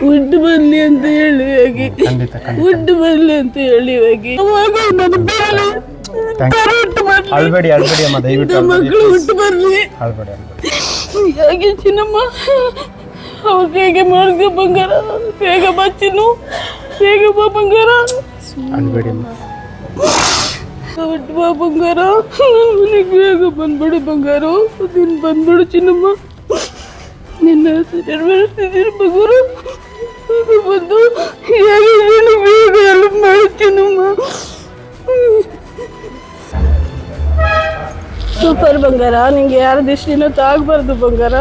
ಹುಟ್ಟು ಬರ್ಲಿ ಅಂತ ಹೇಳಿ ಹೋಗಿ ಖಂಡಿತ ಬರ್ಲಿ ಅಂತ ಹೇಳಿ ಹೋಗಿ ಅವಾಗ ನನ್ನ ಬೇರೆ Thank you. ತರ ಹುಟ್ಟು ಅಳ್ಬೇಡಿ ಅಳ್ಬೇಡಿ ಅಮ್ಮ ದಯವಿಟ್ಟು ನಮ್ಮ ಅಳ್ಬೇಡಿ. ಮಕ್ಕಳು ಹುಟ್ಟು ಬರ್ಲಿ. ಅಳ್ಬೇಡಿ ಚಿನ್ನಮ್ಮ? ಅವ್ರು ಹೇಗೆ ಮಾಡಿದೆ ಬಂಗಾರ? ಬೇಗ ಬಾ ಚಿನ್ನು. ಬೇಗ ಬಾ ಬಂಗಾರ. ಅಳ್ಬೇಡಿ ಅಮ್ಮ. ಬಾ ಬಂಗಾರ. ಮನೆಗೆ ಬೇಗ ಬಂದ್ಬಿಡು ಬಂಗಾರ. ನೀನು ಬಂದ್ಬಿಡು ಚಿನ್ನಮ್ಮ. ನಿನ್ನ ಹೆಸರು ಬಂಗಾರ ಬೇಗ ಬಂದು ನೀನು ಬೇಗ ಹೆಲ್ಪ್ ಮಾಡು ಸೂಪರ್ ಬಂಗಾರ ನಿಂಗೆ ಯಾರ ದೃಷ್ಟಿನೂ ತಾಗಬಾರ್ದು ಬಂಗಾರ.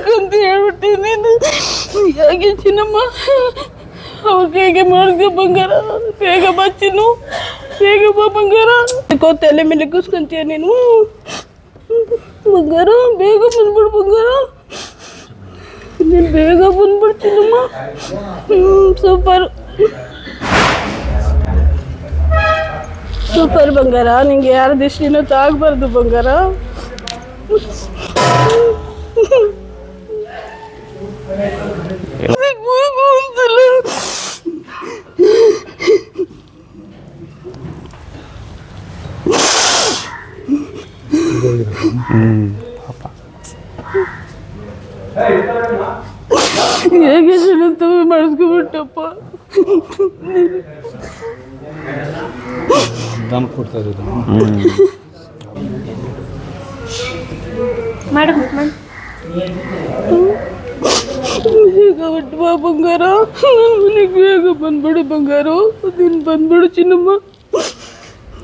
ಅನ್ಕೊಂತ ಹೇಳ್ಬಿಟ್ಟಿನಿ ನೀನು ಹೇಗೆ ಚಿನ್ನಮ್ಮ ಅವ್ರ ಹೇಗೆ ಮಾಡಿದೆ ಬಂಗಾರ, ಬೇಗ ಬಾ ಚಿನ್ನು, ಬೇಗ ಬಂಗಾರ. ತಲೆ ಮೇಲೆ ಕೂಸ್ಕೊಂತೀಯ ನೀನು? ಬಂಗಾರ, ಬೇಗ ಬಂದ್ಬಿಡು ಬಂಗಾರ. ನೀನು ಬೇಗ ಬಂದ್ಬಿಡು ಚಿನ್ನಮ್ಮ. ಹ್ಞೂ ಸೂಪರ್. ಸೂಪರ್ ಬಂಗಾರ, ನಿಂಗೆ ಯಾರ ದೃಷ್ಟಿನೂ ತಾಗಬಾರ್ದು ಬಂಗಾರ. ಮಾಡಿಸ್ಕೊಬಿಟ್ಟಪ್ಪ ದಮ್ ಕೊಡ್ತಾ ಇರೋದು ಬೇಗ ಹೊಟ್ಟುವ ಬಾ ಬಂಗಾರ? ನನ್ನ ಮನೆಗೆ ಬೇಗ ಬಂದ್ಬಿಡು ಬಂಗಾರ. ನೀನು ಬಂದ್ಬಿಡು ಚಿನ್ನಮ್ಮ.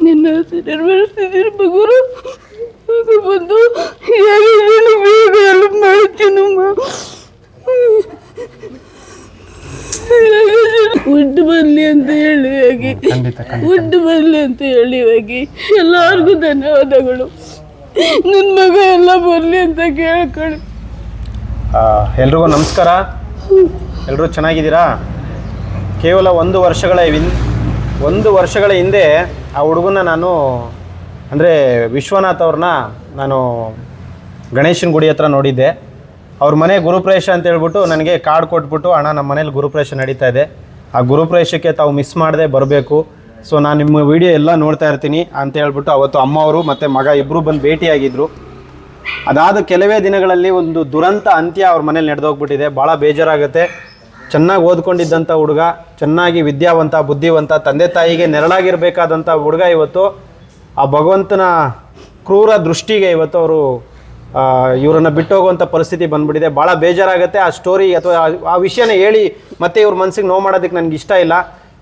ನಿನ್ನ ನೆರವೇರಿಸ್ತಿದ್ದೀನಿ ಬಂಗಾರು ಬೇಗ ಬಂದು ನೀನು ಬೇಗ ಹೆಲ್ಪ್ ಮಾಡಿ ಚಿನ್ನಮ್ಮ. ಉಡ್ ಬರ್ಲಿ ಅಂತ ಹೇಳಿ ಹೋಗಿ ಹುಟ್ಟು ಬರ್ಲಿ ಅಂತ ಹೇಳಿ ಹೋಗಿ ಎಲ್ಲರಿಗೂ ಧನ್ಯವಾದಗಳು. ನನ್ನ ಮಗ ಎಲ್ಲ ಬರ್ಲಿ ಅಂತ ಕೇಳ್ಕೊಳ್ಳಿ ಎಲ್ರಿಗೂ ನಮಸ್ಕಾರ. ಎಲ್ಲರೂ ಚೆನ್ನಾಗಿದ್ದೀರಾ? ಕೇವಲ ಒಂದು ವರ್ಷಗಳ ಒಂದು ವರ್ಷಗಳ ಹಿಂದೆ ಆ ಹುಡುಗನ ನಾನು, ಅಂದರೆ ವಿಶ್ವನಾಥ್ ಅವ್ರನ್ನ ನಾನು ಗಣೇಶನ ಗುಡಿ ಹತ್ರ ನೋಡಿದ್ದೆ. ಅವ್ರ ಮನೆ ಗುರುಪ್ರವೇಶ ಅಂತ ಹೇಳ್ಬಿಟ್ಟು ನನಗೆ ಕಾರ್ಡ್ ಕೊಟ್ಬಿಟ್ಟು, ಅಣ್ಣ, ನಮ್ಮ ಮನೇಲಿ ಗುರುಪ್ರವೇಶ ನಡೀತಾ ಇದೆ. ಆ ಗುರುಪ್ರವೇಶಕ್ಕೆ ತಾವು ಮಿಸ್ ಮಾಡದೆ ಬರಬೇಕು. ಸೊ ನಾನು ನಿಮ್ಮ ವಿಡಿಯೋ ಎಲ್ಲ ನೋಡ್ತಾ ಇರ್ತೀನಿ ಅಂತ ಹೇಳ್ಬಿಟ್ಟು ಅವತ್ತು ಅಮ್ಮ ಅವರು ಮತ್ತು ಮಗ ಇಬ್ಬರು ಬಂದು ಭೇಟಿಯಾಗಿದ್ದರು ಅದಾದ ಕೆಲವೇ ದಿನಗಳಲ್ಲಿ ಒಂದು ದುರಂತ ಅಂತ್ಯ ಅವ್ರ ಮನೇಲಿ ನಡೆದೋಗ್ಬಿಟ್ಟಿದೆ. ಭಾಳ ಬೇಜಾರಾಗುತ್ತೆ. ಚೆನ್ನಾಗಿ ಓದ್ಕೊಂಡಿದ್ದಂಥ ಹುಡುಗ, ಚೆನ್ನಾಗಿ ವಿದ್ಯಾವಂತ, ಬುದ್ಧಿವಂತ, ತಂದೆ ತಾಯಿಗೆ ನೆರಳಾಗಿರಬೇಕಾದಂಥ ಹುಡುಗ ಇವತ್ತು ಆ ಭಗವಂತನ ಕ್ರೂರ ದೃಷ್ಟಿಗೆ ಇವತ್ತು ಅವರು ಇವರನ್ನು ಬಿಟ್ಟು ಹೋಗುವಂಥ ಪರಿಸ್ಥಿತಿ ಬಂದ್ಬಿಟ್ಟಿದೆ. ಭಾಳ ಬೇಜಾರಾಗುತ್ತೆ. ಆ ಸ್ಟೋರಿ ಅಥವಾ ಆ- ವಿಷಯನ ಹೇಳಿ ಮತ್ತೆ ಇವ್ರ ಮನಸ್ಸಿಗೆ ನೋವು ಮಾಡೋದಕ್ಕೆ ನನಗೆ ಇಷ್ಟ ಇಲ್ಲ.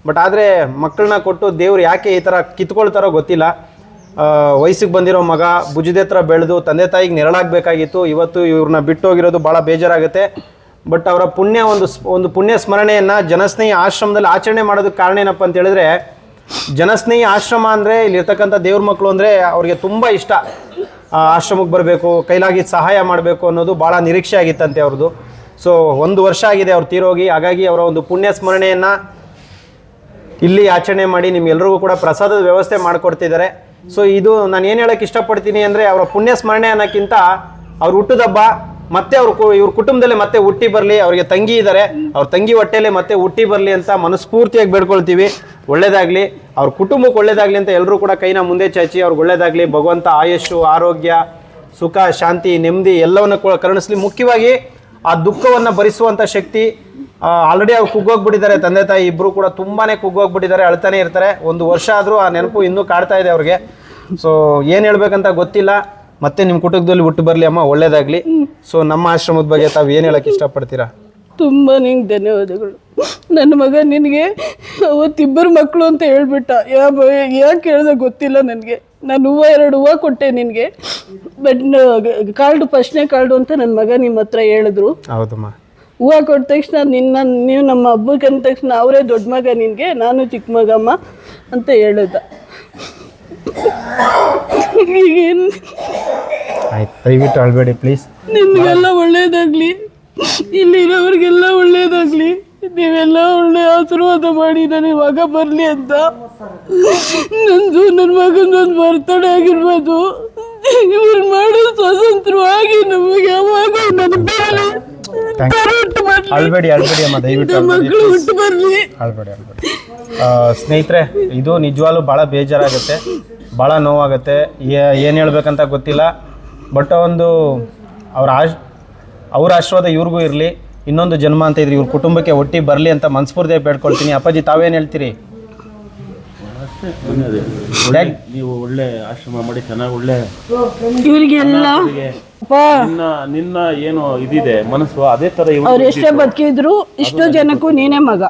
ಬಟ್ ಆದರೆ ಮಕ್ಕಳನ್ನ ಕೊಟ್ಟು ದೇವ್ರು ಯಾಕೆ ಈ ಥರ ಕಿತ್ಕೊಳ್ತಾರೋ ಗೊತ್ತಿಲ್ಲ. ವಯಸ್ಸಿಗೆ ಬಂದಿರೋ ಮಗ ಭುಜದ ಹತ್ರ ಬೆಳೆದು ತಂದೆ ತಾಯಿಗೆ ನೆರಳಾಗಬೇಕಾಗಿತ್ತು. ಇವತ್ತು ಇವ್ರನ್ನ ಬಿಟ್ಟು ಹೋಗಿರೋದು ಭಾಳ ಬೇಜಾರಾಗುತ್ತೆ. ಬಟ್ ಅವರ ಪುಣ್ಯ ಒಂದು ಒಂದು ಪುಣ್ಯ ಸ್ಮರಣೆಯನ್ನು ಜನಸ್ನೇಹಿ ಆಶ್ರಮದಲ್ಲಿ ಆಚರಣೆ ಮಾಡೋದಕ್ಕೆ ಕಾರಣ ಏನಪ್ಪ ಅಂತ ಹೇಳಿದ್ರೆ, ಜನಸ್ನೇಹಿ ಆಶ್ರಮ ಅಂದರೆ ಇಲ್ಲಿರ್ತಕ್ಕಂಥ ದೇವ್ರ ಮಕ್ಕಳು ಅಂದರೆ ಅವ್ರಿಗೆ ತುಂಬ ಇಷ್ಟ. ಆಶ್ರಮಕ್ಕೆ ಬರಬೇಕು, ಕೈಲಾಗಿ ಸಹಾಯ ಮಾಡಬೇಕು ಅನ್ನೋದು ಭಾಳ ನಿರೀಕ್ಷೆ ಆಗಿತ್ತಂತೆ ಅವ್ರದ್ದು. ಸೊ ಒಂದು ವರ್ಷ ಆಗಿದೆ ಅವ್ರು ತೀರೋಗಿ. ಹಾಗಾಗಿ ಅವರ ಒಂದು ಪುಣ್ಯ ಸ್ಮರಣೆಯನ್ನು ಇಲ್ಲಿ ಆಚರಣೆ ಮಾಡಿ ನಿಮ್ಗೆಲ್ರಿಗೂ ಕೂಡ ಪ್ರಸಾದದ ವ್ಯವಸ್ಥೆ ಮಾಡಿಕೊಡ್ತಿದ್ದಾರೆ. ಸೊ ಇದು ನಾನು ಏನು ಹೇಳಕ್ಕೆ ಇಷ್ಟಪಡ್ತೀನಿ ಅಂದರೆ ಅವರ ಪುಣ್ಯ ಸ್ಮರಣೆ ಅನ್ನೋಕ್ಕಿಂತ ಅವ್ರು ಹುಟ್ಟಿದಬ್ಬ ಮತ್ತೆ ಅವ್ರ ಇವ್ರ ಕುಟುಂಬದಲ್ಲಿ ಮತ್ತೆ ಹುಟ್ಟಿ ಬರಲಿ, ಅವ್ರಿಗೆ ತಂಗಿ ಇದ್ದಾರೆ ಅವ್ರ ತಂಗಿ ಹೊಟ್ಟೆಲೆ ಮತ್ತೆ ಹುಟ್ಟಿ ಬರಲಿ ಅಂತ ಮನಸ್ಫೂರ್ತಿಯಾಗಿ ಬೇಡ್ಕೊಳ್ತೀವಿ. ಒಳ್ಳೇದಾಗಲಿ, ಅವ್ರ ಕುಟುಂಬಕ್ಕೆ ಒಳ್ಳೇದಾಗಲಿ ಅಂತ ಎಲ್ಲರೂ ಕೂಡ ಕೈನ ಮುಂದೆ ಚಾಚಿ, ಅವ್ರಿಗೆ ಒಳ್ಳೇದಾಗಲಿ, ಭಗವಂತ ಆಯಸ್ಸು ಆರೋಗ್ಯ, ಸುಖ, ಶಾಂತಿ, ನೆಮ್ಮದಿ ಎಲ್ಲವನ್ನು ಕರುಣಿಸ್ಲಿ. ಮುಖ್ಯವಾಗಿ ಆ ದುಃಖವನ್ನು ಭರಿಸುವಂಥ ಶಕ್ತಿ ಆಲ್ರೆಡಿ ಅವ್ರು ಕುಗ್ಗೋಗ್ಬಿಟ್ಟಿದ್ದಾರೆ. ತಂದೆ ತಾಯಿ ಇಬ್ಬರು ಕೂಡ ತುಂಬಾನೇ ಕುಗ್ಗೋಗ್ಬಿಟ್ಟಿದ್ದಾರೆ. ಅಳ್ತಾನೆ ಇರ್ತಾರೆ. ಒಂದು ವರ್ಷ ಆದರೂ ಆ ನೆನಪು ಇನ್ನೂ ಕಾಡ್ತಾ ಇದೆ ಅವ್ರಿಗೆ. ಸೊ ಏನು ಹೇಳ್ಬೇಕಂತ ಗೊತ್ತಿಲ್ಲ. ಮತ್ತೆ ನಿಮ್ಮ ಕುಟುಂಬದಲ್ಲಿ ಹುಟ್ಟು ಬರಲಿ ಅಮ್ಮ ಒಳ್ಳೇದಾಗ್ಲಿ. ಸೊ ನಮ್ಮ ಆಶ್ರಮದ ಬಗ್ಗೆ ತಾವು ಏನು ಹೇಳಕ್ಕೆ ಇಷ್ಟಪಡ್ತೀರಾ? ತುಂಬ ನಿಂಗೆ ಧನ್ಯವಾದಗಳು. ನನ್ನ ಮಗ ನಿನಗೆ ಅವತ್ತಿಬ್ಬರು ಮಕ್ಕಳು ಅಂತ ಹೇಳ್ಬಿಟ್ಟ. ಯಾ ಯಾಕೆ ಹೇಳ್ದೆ ಗೊತ್ತಿಲ್ಲ ನನಗೆ. ನಾನು ಹೂವು ಎರಡು ಹೂವು ಕೊಟ್ಟೆ ನಿನಗೆ. ಬಟ್ ಕಾರ್ಡು ಫಸ್ಟ್ನೇ ಕಾರ್ಡು ಅಂತ ನನ್ನ ಮಗ ನಿಮ್ಮ ಹತ್ರ ಹೇಳಿದ್ರು. ಹೌದಮ್ಮ. ಹೂವು ಕೊಟ್ಟ ತಕ್ಷಣ ನಿನ್ನ ನೀವು ನಮ್ಮ ಹಬ್ಬಕ್ಕೆ ಅಂದ ತಕ್ಷಣ ಅವರೇ ದೊಡ್ಡ ಮಗ ನಿನಗೆ ನಾನು ಚಿಕ್ಕ ಮಗಮ್ಮ ಅಂತ ಹೇಳಿದ. ಈಗೇನು ಆಯ್ತು ದಯವಿಟ್ಟು ಅಳಬೇಡಿ ಪ್ಲೀಸ್ ನಿಮಗೆಲ್ಲ ಒಳ್ಳೇದಾಗ್ಲಿ. ಇಲ್ಲಿರೋರಿಗೆಲ್ಲ ಒಳ್ಳೇದಾಗ್ಲಿ. ನೀವೆಲ್ಲ ಒಳ್ಳೆ ಆಶೀರ್ವಾದ ಮಾಡಿ ನನಗೆ ಮಗ ಬರಲಿ ಅಂತ. ನಂದು ನನ್ನ ಮಗನೊಂದು ಬರ್ತಡೆ ಆಗಿರ್ಬೋದು. ಇವ್ರು ಮಾಡೋ ಸ್ವತಂತ್ರವಾಗಿ ನಮಗೆ ಯಾವಾಗ ನನ್ನ ಬೇರೆ ಬರ್ಲಿ? ಅಳಬೇಡಿ ಅಳ್ಬೇಡಿ ಅಮ್ಮ ದಯವಿಟ್ಟು ಅಳ್ಬೇಡಿ. ಅಳ್ಬೇಡಿ ಸ್ನೇಹಿತರೆ ಇದು ನಿಜವಾಗ್ಲೂ ಭಾಳ ಬೇಜಾರಾಗುತ್ತೆ ಭಾಳ ನೋವಾಗುತ್ತೆ. ಏನು ಹೇಳ್ಬೇಕಂತ ಗೊತ್ತಿಲ್ಲ ಬಟ್ ಒಂದು ಅವ್ರ ಆಶ್ ಅವ್ರ ಆಶೀರ್ವಾದ ಇವ್ರಿಗೂ ಇರಲಿ. ಇನ್ನೊಂದು ಜನ್ಮ ಅಂತ ಇದ್ರಿ ಇವ್ರ ಕುಟುಂಬಕ್ಕೆ ಒಟ್ಟಿ ಬರಲಿ ಅಂತ ಮನಸ್ಫೂರ್ತಿಯಾಗಿ ಬೇಡ್ಕೊಳ್ತೀನಿ. ಅಪ್ಪಾಜಿ ತಾವೇನು ಹೇಳ್ತೀರಿ? ಒಳ್ಳೆ ನೀವು ಒಳ್ಳೆ ಆಶ್ರಮ ಮಾಡಿ ಚೆನ್ನಾಗಿ ಒಳ್ಳೆ ಇವರಿಗೆಲ್ಲ ನಿನ್ನ ನಿನ್ನ ಏನು ಇದಿದೆ ಮನಸ್ಸು ಅದೇ ತರ ಇವ್ರು ಅವ್ರು ಎಷ್ಟೇ ಬದುಕಿದ್ರು ಇಷ್ಟು ಜನಕ್ಕೂ ನೀನೇ ಮಗ.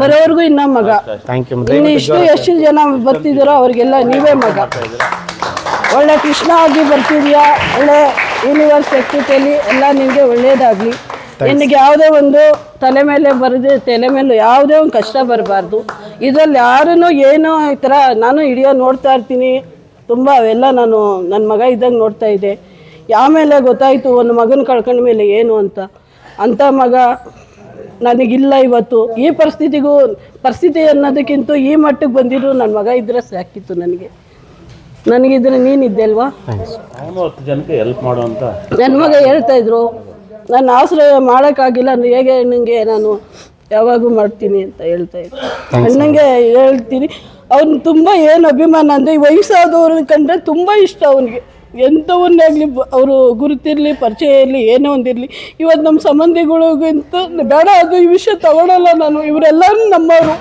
ಬರೋರ್ಗೂ ಇನ್ನ ಮಗ. ಥ್ಯಾಂಕ್ ಯು ಇನ್ನು ಇಷ್ಟು ಎಷ್ಟು ಜನ ಬರ್ತಿದ್ದೀರೋ ಅವ್ರಿಗೆಲ್ಲ ನೀವೇ ಮಗ. ಒಳ್ಳೆ ಕೃಷ್ಣ ಆಗಿ ಬರ್ತಿದ್ಯಾ? ಒಳ್ಳೆ ಯೂನಿವರ್ಸ್ ಸೆಕ್ಯೂರಿಟಿಯಲ್ಲಿ ಎಲ್ಲ ನಿಮಗೆ ಒಳ್ಳೇದಾಗಲಿ. ನಿನಗೆ ಯಾವುದೇ ಒಂದು ತಲೆ ಮೇಲೆ ಬರದೆ ತಲೆ ಮೇಲೆ ಯಾವುದೇ ಒಂದು ಕಷ್ಟ ಬರಬಾರ್ದು. ಇದರಲ್ಲಿ ಯಾರೂ ಏನೋ ಈ ಥರ ನಾನು ಹಿಡಿಯೋ ನೋಡ್ತಾ ಇರ್ತೀನಿ. ತುಂಬ ಅವೆಲ್ಲ ನಾನು ನನ್ನ ಮಗ ಇದ್ದಂಗೆ ನೋಡ್ತಾ ಇದ್ದೆ. ಆಮೇಲೆ ಗೊತ್ತಾಯಿತು ಒಂದು ಮಗನ ಕಳ್ಕೊಂಡ ಮೇಲೆ ಏನು ಅಂತ. ಅಂಥ ಮಗ ನನಗಿಲ್ಲ ಇವತ್ತು. ಈ ಪರಿಸ್ಥಿತಿಗೂ ಪರಿಸ್ಥಿತಿ ಅನ್ನೋದಕ್ಕಿಂತ ಈ ಮಟ್ಟಕ್ಕೆ ಬಂದಿದ್ರು ನನ್ನ ಮಗ ಇದ್ರೆ ಸಾಕಿತ್ತು ನನಗೆ. ನನಗಿದ್ರೆ ನೀನಿದ್ದೆ ಅಲ್ವಾ? ನನ್ನ ಮಗ ಹೇಳ್ತಾ ಇದ್ರು. ನನ್ನ ಆಶ್ರಯ ಮಾಡೋಕ್ಕಾಗಿಲ್ಲ. ಹೇಗೆ ನನಗೆ ನಾನು ಯಾವಾಗೂ ಮಾಡ್ತೀನಿ ಅಂತ ಹೇಳ್ತಾ ಇದ್ದೆ. ಅಣ್ಣಂಗೆ ಹೇಳ್ತೀನಿ ಅವ್ನು ತುಂಬ ಏನು ಅಭಿಮಾನ ಅಂದರೆ ಈ ವಯಸ್ಸಾದವ್ರನ್ನ ಕಂಡ್ರೆ ತುಂಬ ಇಷ್ಟ ಅವನಿಗೆ. ಎಂಥವನ್ನಾಗಲಿ ಅವರು ಗುರುತಿರಲಿ ಪರಿಚಯ ಇರಲಿ ಏನೇ ಒಂದಿರಲಿ ಇವತ್ತು ನಮ್ಮ ಸಂಬಂಧಿಗಳಿಗಿಂತ ಬೇಡ ಅದು ಈ ವಿಷಯ ತಗೊಳಲ್ಲ ನಾನು. ಇವರೆಲ್ಲರೂ ನಮ್ಮವರು.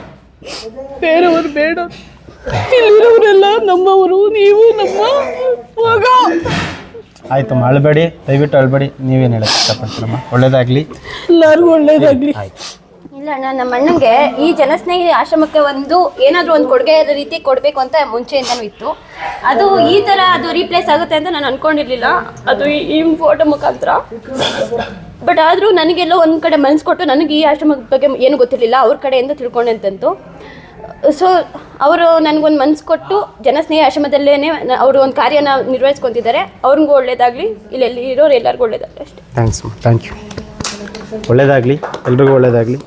ಬೇರೆಯವರು ಬೇಡ. ಇಲ್ಲಿರೋರೆಲ್ಲ ನಮ್ಮವರು. ನೀವು ನಮ್ಮ ಮಗ. ಆಯ್ತಮ್ಮ ಅಳಬೇಡಿ ದಯವಿಟ್ಟು ಅಳಬೇಡಿ. ನೀವೇನು ಹೇಳಕ್ಕೆ ಇಷ್ಟಪಡ್ತೀರಮ್ಮ? ಒಳ್ಳೇದಾಗಲಿ. ಎಲ್ಲರಿಗೂ ಒಳ್ಳೇದಾಗಲಿ. ಇಲ್ಲ ಅಣ್ಣ ನಮ್ಮ ಅಣ್ಣಂಗೆ ಈ ಜನಸ್ನೇಹಿ ಆಶ್ರಮಕ್ಕೆ ಒಂದು ಏನಾದರೂ ಒಂದು ಕೊಡುಗೆ ರೀತಿ ಕೊಡಬೇಕು ಅಂತ ಮುಂಚೆಯಿಂದನೂ ಇತ್ತು. ಅದು ಈ ಥರ ಅದು ರೀಪ್ಲೇಸ್ ಆಗುತ್ತೆ ಅಂತ ನಾನು ಅನ್ಕೊಂಡಿರ್ಲಿಲ್ಲ. ಅದು ಈ- ಈ ಫೋಟೋ ಮುಖಾಂತರ. ಬಟ್ ಆದರೂ ನನಗೆಲ್ಲೋ ಒಂದು ಕಡೆ ಮನಸ್ಸು ಕೊಟ್ಟು ನನಗೆ ಈ ಆಶ್ರಮದ ಬಗ್ಗೆ ಏನು ಗೊತ್ತಿರಲಿಲ್ಲ. ಅವ್ರ ಕಡೆಯಿಂದ ತಿಳ್ಕೊಂಡೆ ಅಂತಂತು ಸೊ ಅವರು ನನಗೊಂದು ಮನಸ್ಸು ಕೊಟ್ಟು ಜನಸ್ನೇಹ ಆಶ್ರಮದಲ್ಲೇ ಅವರು ಒಂದು ಕಾರ್ಯನ ನಿರ್ವಹಿಸ್ಕೊತಿದ್ದಾರೆ ಅವ್ರಿಗೂ ಒಳ್ಳೇದಾಗಲಿ, ಇಲ್ಲೆಲ್ಲಿ ಇರೋರು ಎಲ್ಲರಿಗೂ ಒಳ್ಳೇದಾಗಲಿ ಅಷ್ಟೇ. ಥ್ಯಾಂಕ್ಸ್ ಥ್ಯಾಂಕ್ ಯು ಒಳ್ಳೇದಾಗಲಿ, ಎಲ್ರಿಗೂ ಒಳ್ಳೇದಾಗಲಿ.